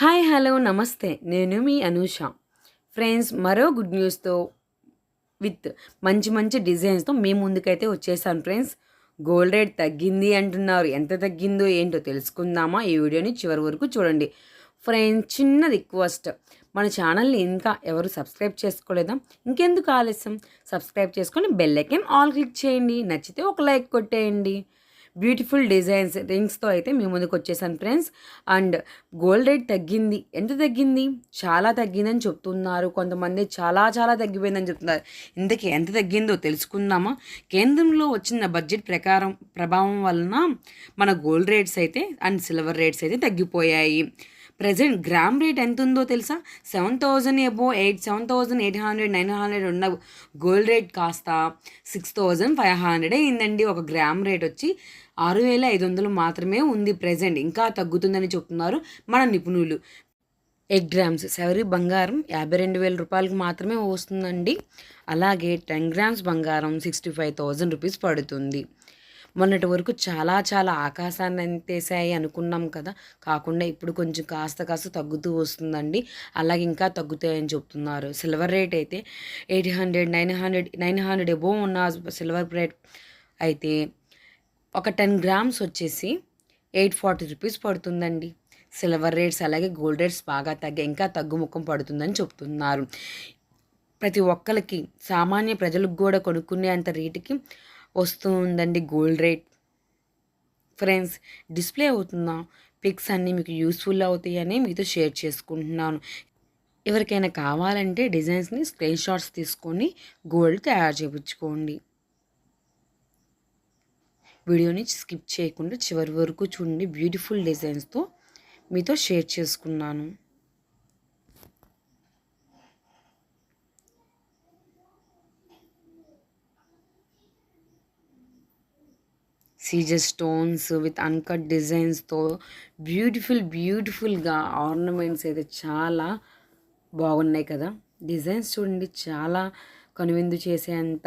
Hi hello నమస్తే. నేను మీ అనూష. ఫ్రెండ్స్ మరో గుడ్ న్యూస్తో విత్ మంచి మంచి డిజైన్స్తో మీ ముందుకైతే వచ్చేసాను ఫ్రెండ్స్. గోల్డ్ రేట్ తగ్గింది అంటున్నారు. ఎంత తగ్గిందో ఏంటో తెలుసుకుందామా? ఈ వీడియోని చివరి వరకు చూడండి. ఫ్రెండ్స్ చిన్న రిక్వెస్ట్. మన ఛానల్ని ఇంకా ఎవరు సబ్స్క్రైబ్ చేసుకోలేదా? ఇంకెందుకు ఆలస్యం? సబ్స్క్రైబ్ చేసుకొని బెల్ ఐకెన్ ఆల్ క్లిక్ చేయండి. నచ్చితే ఒక లైక్ కొట్టేయండి. బ్యూటిఫుల్ డిజైన్స్ రింగ్స్తో అయితే మీ ముందుకు వచ్చేసాను ఫ్రెండ్స్. అండ్ గోల్డ్ రేట్ తగ్గింది. ఎంత తగ్గింది? చాలా తగ్గిందని చెప్తున్నారు. కొంతమంది చాలా చాలా తగ్గిపోయిందని చెప్తున్నారు. ఇందుకే ఎంత తగ్గిందో తెలుసుకుందామా? కేంద్రంలో వచ్చిన బడ్జెట్ ప్రకారం ప్రభావం వలన మన గోల్డ్ రేట్స్ అయితే అండ్ సిల్వర్ రేట్స్ అయితే తగ్గిపోయాయి. ప్రజెంట్ గ్రామ్ రేట్ ఎంత ఉందో తెలుసా? Seven thousand above eight seven thousand eight hundred nine hundred ఉన్న గోల్డ్ రేట్ కాస్త సిక్స్ థౌజండ్ ఫైవ్ హండ్రెడ్ అయిందండి. ఒక గ్రామ్ రేట్ వచ్చి ఆరు వేల ఐదు వందలు మాత్రమే ఉంది ప్రజెంట్ ఇంకా తగ్గుతుందని చెప్తున్నారు మన నిపుణులు. ఎయిట్ గ్రామ్స్ సవరి బంగారం యాభై రెండు వేల రూపాయలకు మాత్రమే వస్తుందండి. అలాగే టెన్ గ్రామ్స్ బంగారం సిక్స్టీ ఫైవ్ థౌజండ్ రూపీస్ పడుతుంది. మొన్నటి వరకు చాలా చాలా ఆకాశాన్ని అంతేసాయి అనుకున్నాం కదా. కాకుండా ఇప్పుడు కొంచెం కాస్త కాస్త తగ్గుతూ వస్తుందండి. అలాగే ఇంకా తగ్గుతాయని చెప్తున్నారు. సిల్వర్ రేట్ అయితే eight hundred nine hundred nine hundred above ఉన్న సిల్వర్ రేట్ అయితే ఒక టెన్ గ్రామ్స్ వచ్చేసి ఎయిట్ ఫార్టీ రూపీస్ పడుతుందండి. సిల్వర్ రేట్స్ అలాగే గోల్డ్ రేట్స్ బాగా తగ్గా ఇంకా తగ్గుముఖం పడుతుందని చెప్తున్నారు. ప్రతి ఒక్కరికి సామాన్య ప్రజలకు కూడా కొనుక్కునే అంత రేటుకి వస్తూ ఉందండి గోల్డ్ రేట్. ఫ్రెండ్స్ డిస్ప్లే అవుతున్న పిక్స్ అన్నీ మీకు యూస్ఫుల్ అవుతాయని మీతో షేర్ చేసుకుంటున్నాను. ఎవరికైనా కావాలంటే డిజైన్స్ని స్క్రీన్ షాట్స్ తీసుకొని గోల్డ్ తయారు చేయించుకోండి. వీడియోని స్కిప్ చేయకుండా చివరి వరకు చూడండి. బ్యూటిఫుల్ డిజైన్స్తో మీతో షేర్ చేసుకున్నాను. సీజర్ స్టోన్స్ విత్ అన్కట్ డిజైన్స్తో బ్యూటిఫుల్ బ్యూటిఫుల్గా ఆర్నమెంట్స్ అయితే చాలా బాగున్నాయి కదా. డిజైన్స్ చూడండి చాలా కనువిందు చేసేంత